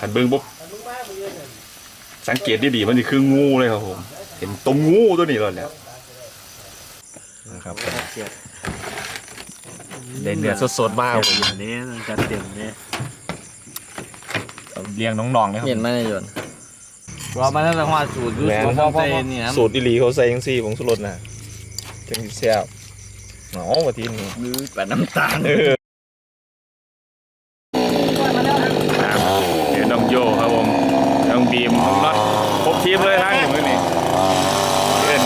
ขันเบิ้งปุ๊บสังเกตดีๆมันนี่คืองูเลยครับผม เห็นตรงงูตัวนี้เลยแหล้วนะครับได้เนื้อสดๆมากอย่างนี้จัดเต็มเนี่ยเลี้ยงน้องๆนะครับเห็นไหมนายยนเรามาตั้งแต่หัวสูตรยูแม่นสูตรของเซนนี่นะสูตรอีหลีเขาใส่ยังซี่ผงสุรสนะจังสิแซ่บหนอว่าทีนี้มือแปดน้ำตาล เออเดี๋ยวน้องโยครับผมน้องบีมน้องน็อตครบทีมเลยทั้งมือนี่เล่น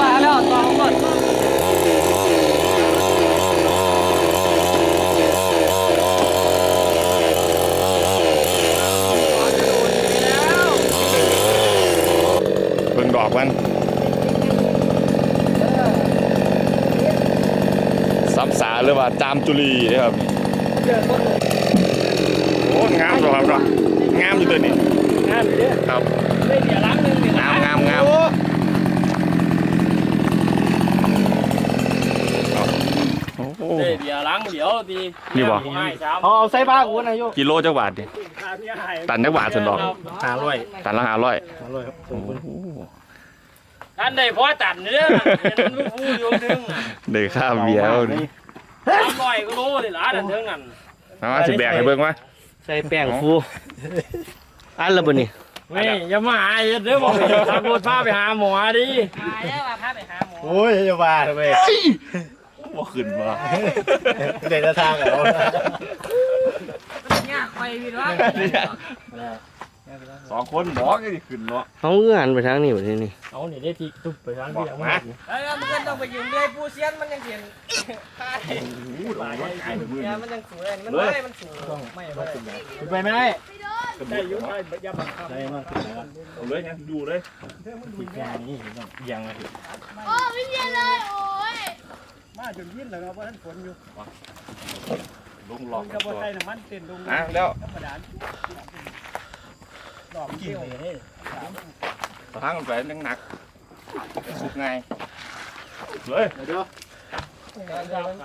มาแล้วตอนก่อน เบิ่งดอกมันซ้ำสาหรือว่าจามจุลีนะครับ โอ้งามครับครับงามอยู่ตัวนี้งานเด้อครับไม่เดี๋ยวล้างนึงเดี๋ยวงามงามงามโอ้โหเดี๋ยวล้างเดี๋ยวดีนี่บ่ให้สามเอาใส่บ้ากูนายโยกิโลจักบาทดิตันจักบาทสันดอกห้าร้อยตันละห้าร้อยห้าร้อยครับโอ้โหท่านได้พอตัดเนื้อมันไม่ฟูอยู่ถึงได้ค่าเบียร์แล้วนี่ สามร้อยก็รู้เลยล่ะถึงนั่นเอามาสิแบกให้เบิ่งวะใส่แป้งฟูอันละบ่นี่ไม่อย่ามาหาเด้อบอกขับรถพาไปหาหมอดิหายแล้วพาไปหาหมอโอ้ยจะว่าทำไมบ่ขึ้นมาเด็กละทางเหรอเนี่ยคอยพี่ว่า สองคนบอกก็สิขึ้นเนาะเขาเงื่อนไปทางนี้บ่ทีนี่เอานี่ได้ทีตุบไปทางบอที่กเอามามาเอ้ยมันก็ต้องไปยืมเลยปูเซียนมันยังเห็นค่าเนี่ยมันยังสวยมันไม่มันสูงไม่ไม่ไปไหมได้ยุ่งได้ยับบังคับได้มากขึ้นแล้วเอาเลยนะดูเลยแค่นี้ยังไงโอ้ไม่เรียนเลยโอ้ยมาจนยินแล้วครับว่าท่านฝนอยู่ลงหลอกกระบอกไทยน้ำมันเต้นลงอะแล้ว ธรรมดาดอกเกี่ยวทางมันไปนังหนักสุกไงเลย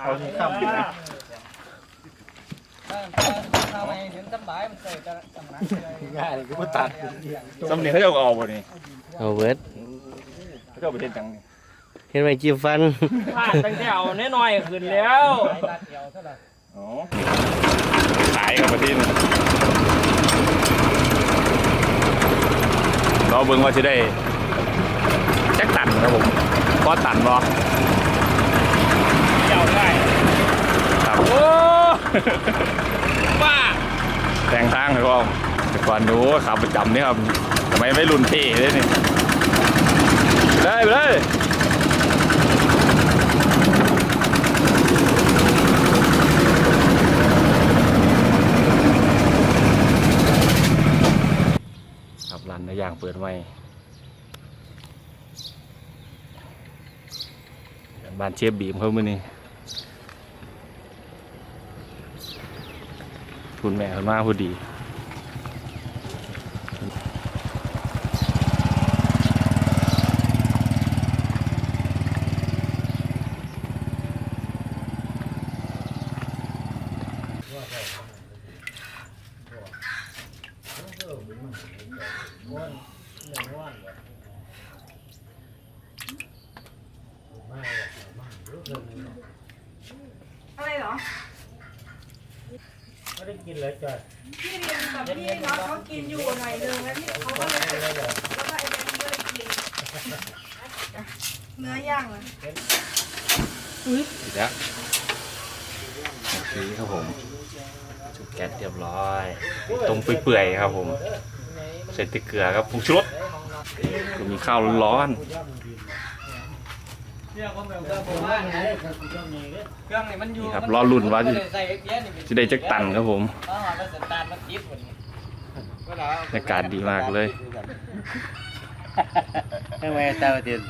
เอาที่ข้ามไปนะง่ายก็ตัดสำเนียงเขาจะเอาบ่นี่เอาเบิดเขาจะเอาไปเฮ็ดจังนี่เห็นไหมจิ้มฟันพลาดตั้งแต่เอาน้อยๆขึ้นแล้วอ๋อขายกับประเทศ เราเบิ่งว่าสิได้แจ็คตันครับผมพอตันบ่เกี่ยวได้ครับโอ้บ้าแต่งทางให้พ่อมแต่ก่อนหนูขับประจำนี่ครับทำไมไม่รุ่นเท่เลยนี่ไปเลยไปเลยครับร้านในอ ย่างเปิดไว้บ้านเชฟบีมเขามื่อนี้คุณแม่เขามาพอดี อะไรเหรอ ไม่ได้กินเลยจ้ะ พี่เรียนกับพี่น้องเขากินอยู่หน่อยนึงแล้วที่เขาก็เลยแล้วก็ไอ้แดงก็เลยกินเนื้อ ย่างเหรออีกแล้วโอเคครับผมจุกแก๊สเรียบร้อย ตรงเปื่อยๆครับผมใส่แติเกลือครับผงชูรสก็มีข้าวร้อนเครื่องนี่มันอยู่นี่ครับรอลุ่นว่าจะจะได้จักตันครับผมบรรยากาศดีมากเลยทำไมตาเตียน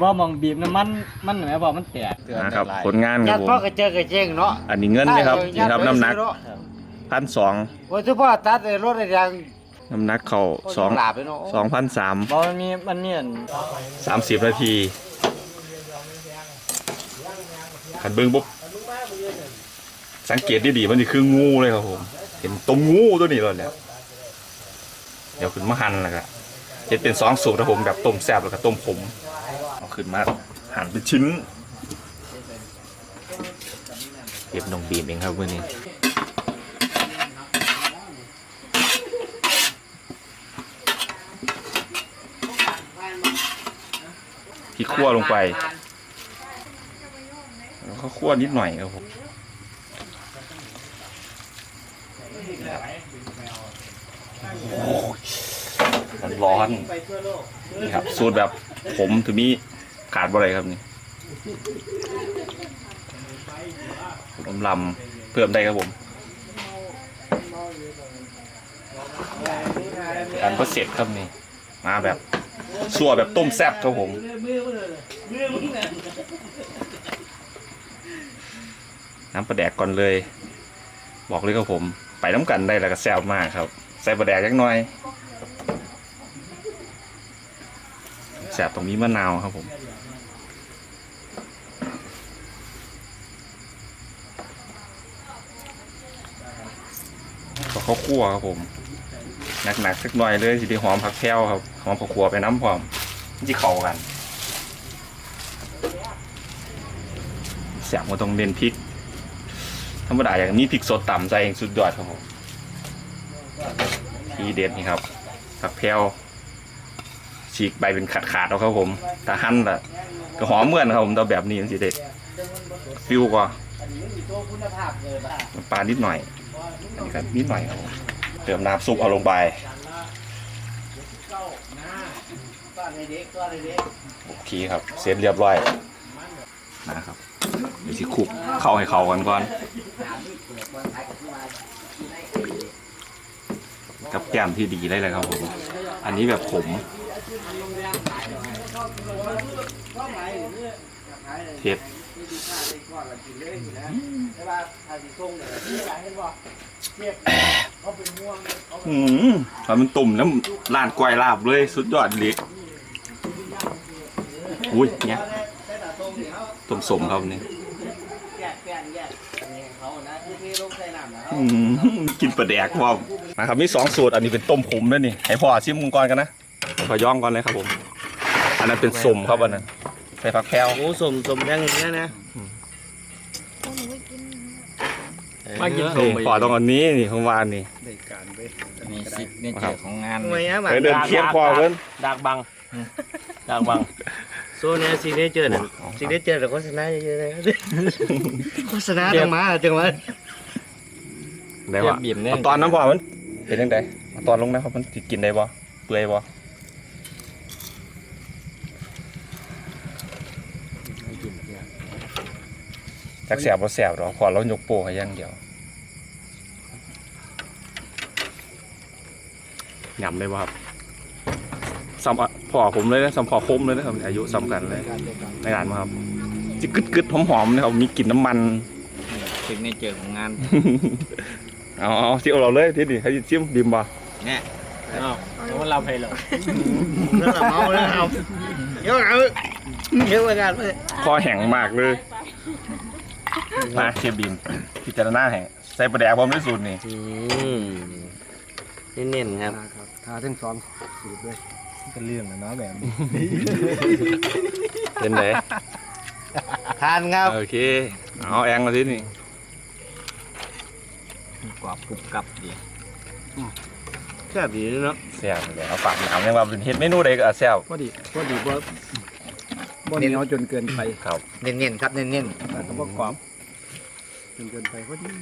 บ่มองบีบน้ำมันมันเหนือบ่มันแตกนะครับผลงานคยัรัดบผพ่อมกระเจอกระเจงเนาะอันนี้เงินนะครับนี่ครับน้ำหนักพันสองโอ้ยทุกพ่อตัดไอ้รถไอ้ยางน้ำหนักเข่าสองหลาบเลยเนาะสองพันสามบ่มันมีมันมีอันสามสิบนาทีขันเบิ้งปุ๊บสังเกตดีๆมันจะคืองูเลยครับผม เห็นตรงงูตัวนี้เลยแหล้วเดี๋ยวขึ้นมาหั่นแล้วก็จะเป็นสองสูตรนะผมแบบต้มแซ่บแล้วก็ต้มขมเอา ขึ้นมาหั่นเป็นชิ้นเก็บน้องบีมเองครับวันนี้พริกขั่วลงไปแล้วก็คั่วนิดหน่อยครับผมโอ้ยมันร้อนนี่ครับสูตรแบบผมถึงมี ขาดบ่อะไรครับนี่ลำลำเพิ่มได้ครับผมอันก็เสร็จครับนี่ มาแบบสัวแบบต้มแซ่บครับผมน้ำปลาแดกก่อนเลย บอกเลยครับผม ไปน้ำกันได้แล้วก็แซ่บมากครับ ใส่ปลาแดกยักหน่อย แซ่บตรงนี้มะนาวครับผมก็ข้าวคั่วครับผม หนักๆสักหน่อยเลยสิได้หอมผักแพรวครับหอมผักขัวไปน้ำพร้อมที่เข้ากันแซ่บก็ต้องเน้นพริก ธรรมดาอย่างนี้พริกสดต่ำใจเองสุดยอดครับผมทีเด็ดนี่ครับผักแพรว ฉีกใบเป็นขาดขาดๆเอาครับผมแต่หั่นละก็หอมเหมือนครับผมแต่แบบนี้มันสิเด็ดฟิวกว่าน้ำปลานิดหน่อย อันนี้ก็นิดหน่อยครับผมเติมน้ำซุปเอาลงไปโอเคครับ เสร็จเรียบร้อยนะครับเดี๋ยวสิคุกเข้าให้เข้ากันก่อนกับแก้มที่ดีได้เลยครับผม อันนี้แบบขม เผ็ดอืมตอนมันตุ่มแล้วลาดกวายลาบเลยสุดยอดเลยอุ้ยเนี่ยต้มสมครับนี่อืมกินปลาแดกพ่อมนะครับมีสองสูตรอันนี้เป็นต้มขมด้วยนี่ให้พ่อชิมมึงก่อนกันนะ ขอย่องก่อนเลยครับผม อันนั้นเป็นสมครับอันนั้นใส่ผักแพรวโอ้สมสมแดงอย่างนี้นะมากินนี่พ่อต้องอันนี้นี่ของวานนี่มีสิบเนี่ยเจอของงานทำไมอะแบบเดินเคียงพ่อเพิ่นดักบังดักบังโซเนี่ยซีเนเจอร์น่ะซีเนเจอร์แต่โฆษณาเยอะๆเลยโฆษณาต้องมาจังหวะได้ว่าบีบเนี่ยเอาตอนน้ำพ่อมันเป็นยังไงเอาตอนลงนะครับมันสิกินได้บ่เปื่อยบ่ จักแสบบ่แสบหรอกพอเรายกโป้ให้อย่างเดียวหยำได้ป่ะครับซ้ำอะพอผมเลยนะซ้ำพอคมเลยนะครับอายุซ้ำกันเลยในการมาครับจิกึดกึดหอมหอมๆนะครับมีกลิ่นน้ำมันสิบเนี่ยเจอของงานเอาเอาที่เอาเราเลยที่นี่ให้ชิมบิมบ่เนี่ยเอาแล้วเราไปหรอแล้วเราเอาแล้วเอาเยอะเอาเยอะไปกันเลยคอแห้งมากเลย มาเชฟบิมพิจารณาให้ใส่ประแดกพร้อมด้วยสูตรนี่อืมเน้นๆครับทาทั้งสองสูตรด้วยเป็นเรื่องนะเนาะแบบนี้เป็นไหนทานครับโอเคเอาแองมาที่นี่กรอบกรุบกรับดีแซ่บดีเนาะแซ่บเลยเอาฝากน้ำยังว่าเป็นเฮ็ดเมนูใดก็อะแซ่บพอดีพอดีว่าบ่เหนียวจนเกินไปครับเน้นๆครับเน้นแต่ก็บ่กรอบ จนเกินไปพอดี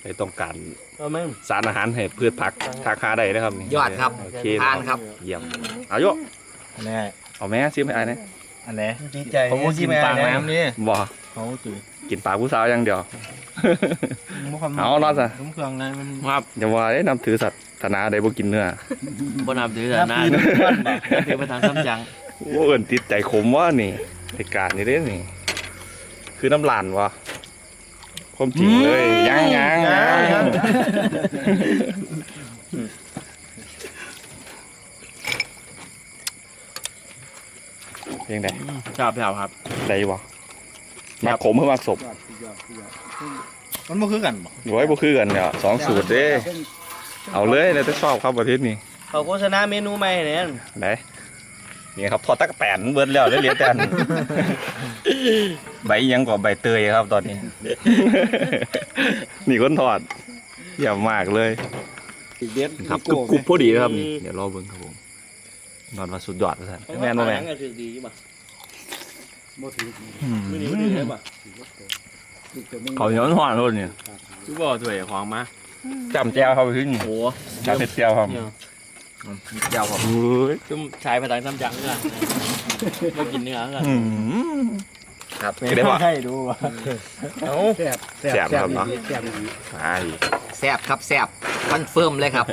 ไปต้องการๆเอาไหมสารอาหารให้พืชผักทาคาได้นะครับนี่ยอดครับโอเคทานครับ เยี่ยมเอาโยอันนี้เอาแม่ซิมให้อายนะอันนี้ดีใจผมก็กินปากน้ำนี่บ่เขาจืดกินปลาผู้สาวอย่างเดียวเอานอนซะผมเครื่องในมันครับอย่าว่าได้นำถือศาสนาใดบ่กินเนื้อบนนับถือแต่หน้าถือมาทางคำจังโอ้เอินติดใจขมว่านี่เหตุการณ์นี่เด้นี่ คือน้ำลานวะ ความจริงเลยยังยังยังยังไงครับครับครับได้วะมาขมเพื่อมาสบมันบ่คือกันบ่ไว้บ่คือกันเนี่ยสองสูตรเด้เอาเลยแล้วจะชอบครับประเทศนี้เขาโฆษณาเมนูใหม่เนี่ยไหนนี่ครับทอดตะกแตนเบิดแล้วได้เหลือแต่อันใบอิหยังกว่าใบเตยครับตอนนี้ นี่คนทอดเยี่ยมมากเลยอีกเด็ดครับกรุบกรุบพอดีนะครับนี่เดี๋ยวรอเบิ่งครับผมนอนมาสุดยอดเลยท่านแม่นบ่แม่นก็ถือดีอยู่ป่ะบ่ถือมือนี้มือนี้ได้ป่ะเขาเหนียวหวานเลยเนี่ยคือบ่ถวยของมาจำแจ้วเข้าไปขึ้นโอ้จำเผ็ดแจ้วครับเจ้าครับเฮ้ยจุ่มชายภาษาซ้ำจังเนื้อมากินเนื้อกันอืม ครับก็ได้ว่าให้ดูว่าเอ้าแซ่บแซ่บครับเนาะ แซ่บดีใช่แซ่บครับแซ่บคอนเฟิร์มเลยครับ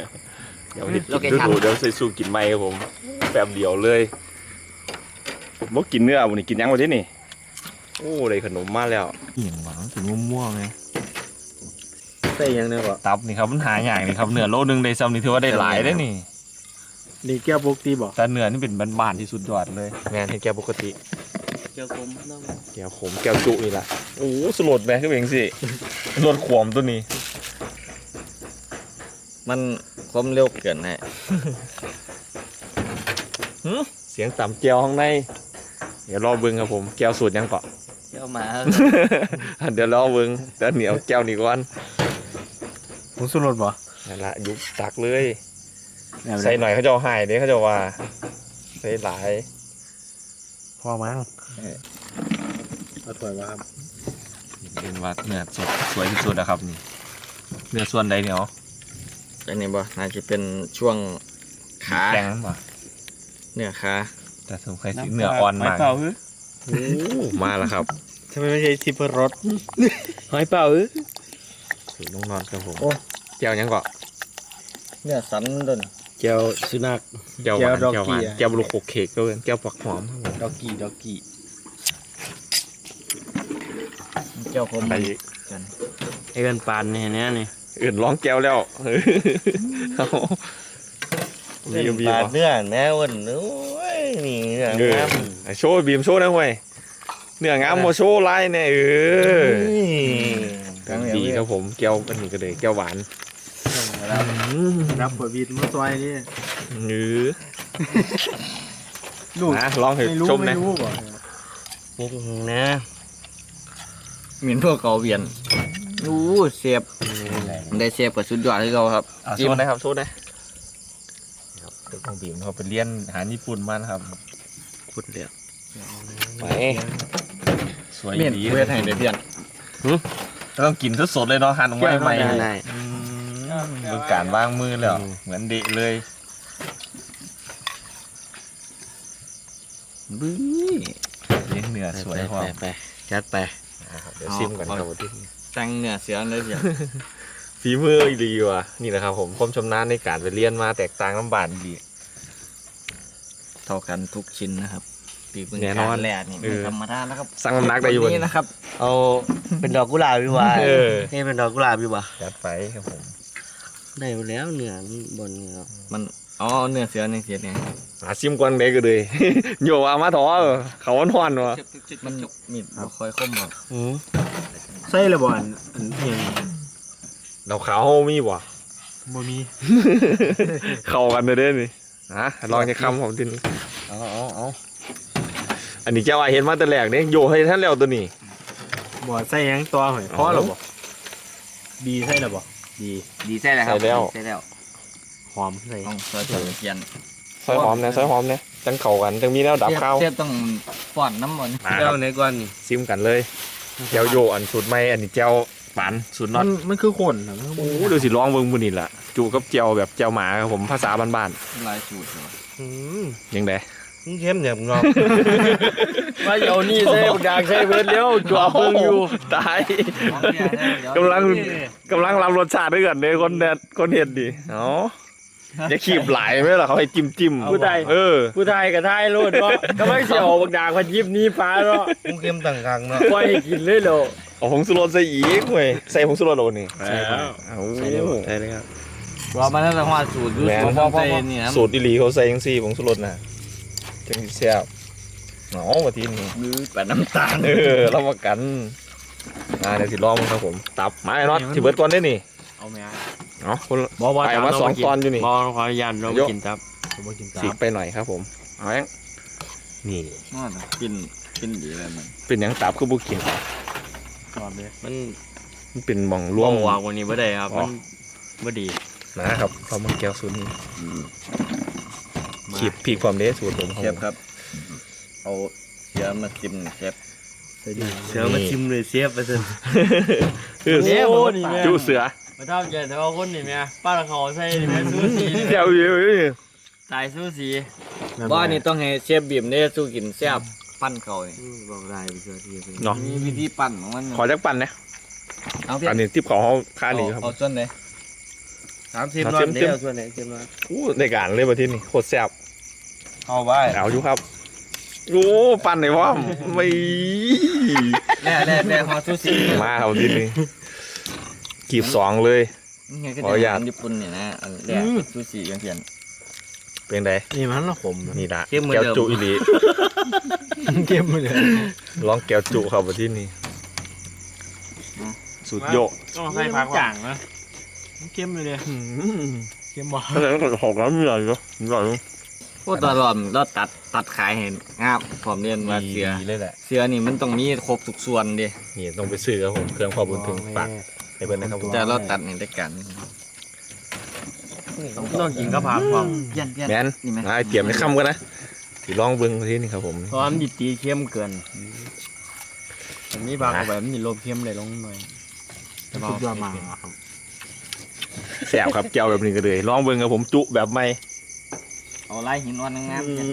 เดี๋ยวเห็ดโลเคดูชั่น ดูเดี๋ยวใส่สูตรกินไหมครับผมแป๊บเดียวเลยบ่กินเนื้อวันนี้กินหยังวันนี้นี่ โอ้ได้ขนมมาแล้ว เหี่ยงหวานถึงม่วงๆไงใส่ยังเนี่ยป่ะตับนี่ครับมันหาอย่างนี่ครับเนื้อโลนึงได้ซ้ำนี่ถือว่าได้หลายได้นี่ นี่แก้วปกติบ่แต่เนื้อนี่เป็นบ้านๆที่สุดยอดเลย แม่นให้แกปกติ เจ้ากลมต้องแก้วขมแก้วจุนี่แหละโอ้โหสลดแม่ขึ้นเองสิสลดขวมตัวนี้ มันความเร็วเกินฮะเสียงต่ำแก้วข้างใน เดี๋ยวรอเบิ้งครับผมแก้วสูตรยังเกาะเจ้าหมาเดี๋ยวรอเบิ้งแต่เหนียวแก้วนี่ก่อนผมสุรสบ่นั่นละยุบตักเลย ใส่หน่อยเขาจะเอาใหายเด้เขาจะว่าใส่หลาย พอมั้ง เอาถ้วยว่าครับเป็นว่าเนื้อสดสวยที่สุดนะครับนี่เนื้อส่วนใดเนี่ยอ๋ออันนี้บ่น่าจะเป็นช่วงขาแกงนั้นป่ะเนื้อขาแต่สมใครสิเนื้ออ่อนมากโอ้มาแล้วครับทำไมไม่ใช่ทิพรสหอยเปล่าเออสูตรน้องนอนครับผมโอ้แก้วยังเกาะเนื้อสันดนเจ้าสุนัขแก้วหวานแก้วดอกแก้วหวานกี้อะแก้วบลูกโคกเค้กก็เป็นแก้วปักหอมครับผมดอกกี้ดอกกี้ เจ้าคมไปไอ้กันปานนี่เนี่ยนี่อื่นร้องแก้วแล้วเอามีมีปาดป่ะเนื้อแม่วันโอ้ยนี่เนื้อเออไอ้โชว์บีมโชว์นะเว้ยเนื้องามโมโชว์ไล่เนี่ยเออดีครับผมแก้วอันนี้ก็เลยแก้วหวานรับผลวิดมาซอยนี่เนื้อลูกนะลองเถอะไม่รู้ชมไม่นะรู้บ่นี่นะ เหมือนพวกเกาเวียนอู้เสียบได้เสียบกับสุดยอดให้เราครับอะโชว์นะครับโชว์นะครับเด็กของบีมเขาไปเรียนอาหารญี่ปุ่นมานะครับพูดเดียวไปสวยเมียนดีเพื่อให้ได้เพียนต้องกินสดๆเลยเนาะหั่นออกมาใหม่ได้ได้ อืมดูการวางมือแล้ว เหมือนเด็กเลยบื้อเลี้ยงเนื้อสวยพอไปไปจัดไป นะครับเดี๋ยวซิมกันครับวันที่จังเนื้อเสือเลยเพียนฝีมือดีว่ะนี่นะครับ ผมความชำนาญในการไปเรียนมาแตกต่างลำบากดีเท่ากันทุกชิ้นนะครับปีกมือแน่นอนการแหลนี่เอไม่อธรรมดานะครับสั่งน้ำหนักได้อยู่วัวันนี้นะครับ เอาเป็นดอกกุหลาบดีกว่าเออนี่เป็นดอกกุหลาบดีกว่าจัดไปครับผม ได้อยู่แล้วเนื้อมันบนเนื้อมัน อ๋อเนื้อเสือนี่เสียเนี่ยหาซิมก่อนเด็กก็เลยโยอามาถอเขาวันหอนวะมันมีดบ่ค่อยคมหรอกอืมใส่ระบ่อันอันเอียงเราขาวเฮามีบ่บ่มี เข้ากันเลยเด้นี่นะลองจะคำผมดินเอาเอาเอาอันนี้เจ้าว่าเห็นมาแต่แรกเนี่ยโยให้ท่านแล้วตัวนี้บ่ใส่หยังตัวหอยพอแล้วบ่ดีใส่แล้วบ่ดีดีใช่แล้วครับใส่แล้วใช่แล้ว หอมใส่ต้องซอยเสือเพียนซอยหอมนะซอยหอมนะจังเข้ากันจังมีแนวดับข้าวเทียบต้องป้อนน้ำมันมาคเจ้ารับในก้อนนี่ซิมกันเลยเจ้าโยอันสูตรใหม่อันนี้เจ้าปานสูตรน็อมัตนมันคือคนนะมันคือโอ้ดูสิร้องเบิ่งบุนี่ล่ะจูกับเจียวแบบเจียวหมาครับผมภาษาบ้านลายสูตรเหรออืมๆยังไงมันเข้มเนี่ยมึงลองว่าเอานี่ใส่บุกดางใส่เบิดเลี้ยวจวบเพิ่งอยู่ตายของเสียได้เดี๋ยวกำลังกำลังรับรสชาติด้วยกันเนี่ยคนแดดคนเห็ดดิเอ๋อ อย่าขีบหลายไหมล่ะเขาให้จิ้มจิ้มผู้ใดเออผู้ไทยกับไทยโลดเนาะก็ไม่เสียวบักดางพันยิบนี้ฟ้าเนาะมุ้งเข้มต่างกลางเนาะปล่อยให้กินเลยเหรอเอาผงสุรสใส่อีกเว้ยใส่ผงสุรสโลนี่ใช่ครับเอาใช่เลยใช่เลยครับว่ามันน่าจะว่าสูตรดูแหมสูตรของใจนี่นะสูตรอีหลีเขาใส่ยังซี่ผงสุรสน่ะจังสิแซ่บเนาะว่าทีนี้มือแปะน้ำตาลเออเรามากันมาเดี๋ยวสิลองครับผม ตับไม้น็อตที่เบิร์ดก่อนได้นี่เอาไหม เนาะคนบอว่าไปมาสองตอนอยู่นี่บอขออนุญาตเรากินครับผมกินสีตามกไปหน่อยครับผมเอายังนี่กินกินดีเลยมันเป็นหยังตับคือบุกินก่อนเลยมันมันเป็นหมองรร่ววมงวางวันนี้ไม่ได้ครับ อ๋อมันไม่ดีนะครับเขามาแก้วสูตรนี้ขีดพีกความเด้สูตรผมครับเชฟครับ เอาเสียมาจิ้มเชฟเสือมาชิมเลยเสียบไปเถอะคือโอ้นี่แม่ จูเสือ มาทำใจแต่ว่าคนนี่แม่ป้าละเขาใส่นี่แม่ซูสีนี่เดี๋ยวเดี๋ยวเดี๋ยวตายซูสีว่านี่ต้องให้เชฟบีมเนี่ยสู้กินแซ่บปั้นเขาเนี่ยบอกได้ไปเจอที่เป็นเนาะมีวิธีปั้นของมันขอจักปั่นนะเอาเพียอันนี้ทิปของเขาค่านี้ครับเอาส่วนไหนสามสิบเอารอเต็บมเดียวส่วนไหนเต็มรอบอู้ในการเลยประเทศนี้โคตรแซ่บเอาไว้เอาอยู่ครับโอ้ปั่นไหนวะไม่แน่แน่แน่ฮอซูชิมาครับทีนี้ กีบสองเลย นี่ไงก็ขออนุญาตจะญี่ปุ่นเนี่ยนะอันแรกซูชิยังเพียน เป็นไงนี่มันละขมนี่ละแก้วจุอีหลีเข้มเลยลองแก้วจุครับประเทศนี้สุดโยกต้องใส่ผักจ่างนะเข้มเลยเนี่ยเข้มบ่ถ้าจะต้องหกแล้วมีอะไรก็มีอะไรพวกตลอดเราตัดตัดขายเห็นงาบผมเรียนว่าเสือเลยแหละเสือนี่มันต้องมีครบทุกส่วนดินี่ต้องไปซื้อครับผมเครื่องพอบุญถึงฝาก ให้เพื่อนนะครับผมแต่เราตัดนี่ได้กันต้องกินกระเพราความเพี้ยนเพี้ยนแมนนี่ไหมมาเตรียมในคำกันนะที่ลองเบิ้งประเทศนี้ครับผมเพราะมันดิตีเข้มเกินอันนี้บางแบบมันมีโลเข้มเลยลงหน่อยสุดยอดมากครับแซ่บครับแก้วแบบนี้ก็เลยลองเบิ้งครับผมจุแบบใหม่เอาไล่หินอ่อนงามๆเนี่ย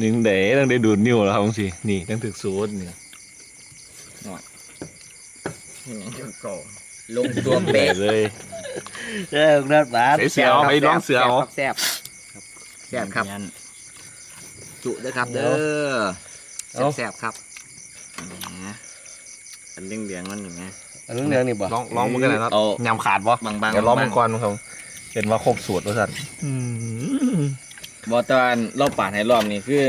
หนึ่งเด๋ต้องได้ดูดนิ้วแล้วครับสินี่ต้องถึกสูตรนี่ลงตัวเป๊ะเลยเจ้าเลือดหวานใส่เสือเอาไปลองเสือเอาแซ่บแซ่บครับ จุเด้อครับเด้อแซ่บๆครับนะอันเรื่องเหลืองๆมันอย่างเงี้ยอันนี้เรื่องนี่บ่ลองลองมันกันหน่อยเนาะเอายำขาดปะบางๆเดี๋ยวลองบามังนๆก่อนครับเห็นว่าครบสูตรว่าสัตว์ บอตอนเราปาดให้รอบนี้คือ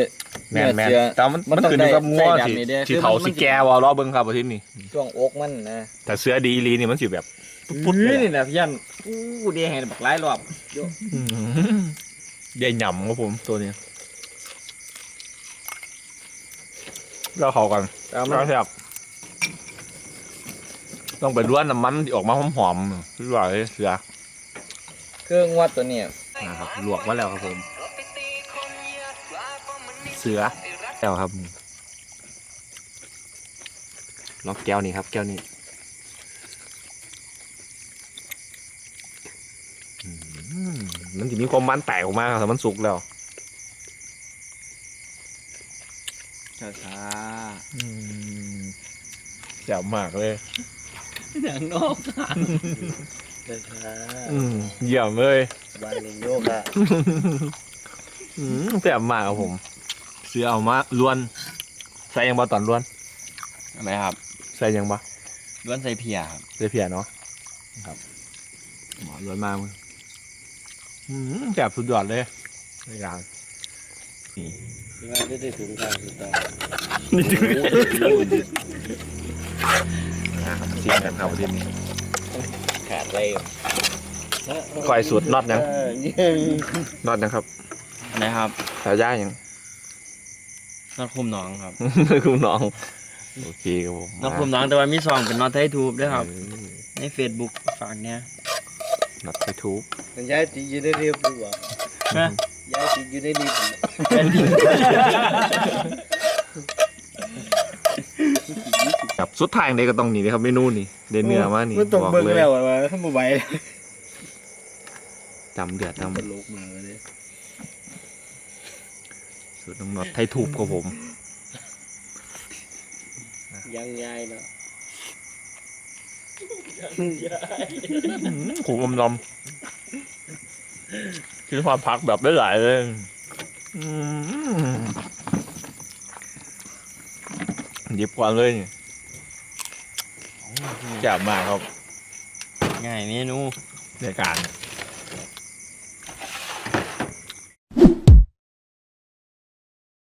แม่นแม่นเนื้อเสือแต่มันมันมันต้องขึ้นอยู่กับได้งัวใส่สิดำนี่เด้อสิคือเขามัน สิแกวอรอเบิ้งครับประเทศนี้ช่วงอกมันนะแต่เสือดีอีหลีนี่มันสิแบบพุดนี่แหละพี่ยันอู้เดียเห็นบักหลายรอบใหญ่หย่ำครับผมตัวนี้เราเขากันแล้วมันแซ่บต้องไปด้วนน้ำมันที่ออกมาหอมๆพี่ว่าเลยเสือเครื่องวัดตัวเนี้ยนะครับลวกมาแล้วครับผม เสือแล้วครับลองแก้วนี้ครับ แก้วนี้อืมมันจะมีความมันแตกออกมาครับแต่มันสุกแล้วช้าอืมแจ๋วมากเลยๆอย่างนอกอืมเยี่ยมเลยบ้านลิงโยกอะอืมแจ๋วมากครับผม เสือเอามาล้วน ใส่ยังบ่ตอนล้วน อะไรครับใส่ยังบ่ล้วนใส่เพียครับใส่เพียเนาะครับหมอล้วนมากมึงอืมแจ๋วสุดยอดเลยในการนี่ว่าได้ได้ถึงทางสุดท้ายนะครับซีนกันครับวันนี้ขาดเลยคอยสูตรน็อตยังเออยิงน็อตยังครับนะครับสายย่ายัง นักคุมน้องครับ คุณน้อง โอเคครับผมนักคุมน้องแต่ว่ามีซองเป็นน็อตไททูบด้วยครับ ในเฟซบุ๊กฝากเนี้ยน็อตไปทูบมันย้ายติดอยู่ในเรียบดูบ่นะย้ายติดอยู่ในรีบกับสุดท้ายนี้ก็ต้องนี่เลยครับเมนูนี่เดนเนื้อมานี่มันต้องบอกเบิ่งเลยแล้วว่าถ้าบ่ไหวจำเดือดจตลกมาเลยำ สูตรน้ำน็อตไทยทูบครับผมยังย้ายเนาะขู่อมลอมคือความพักแบบได้หลายเลยอืมหยิบก่อนเลยนี่จับมากครับ ง่ายเมนูในการ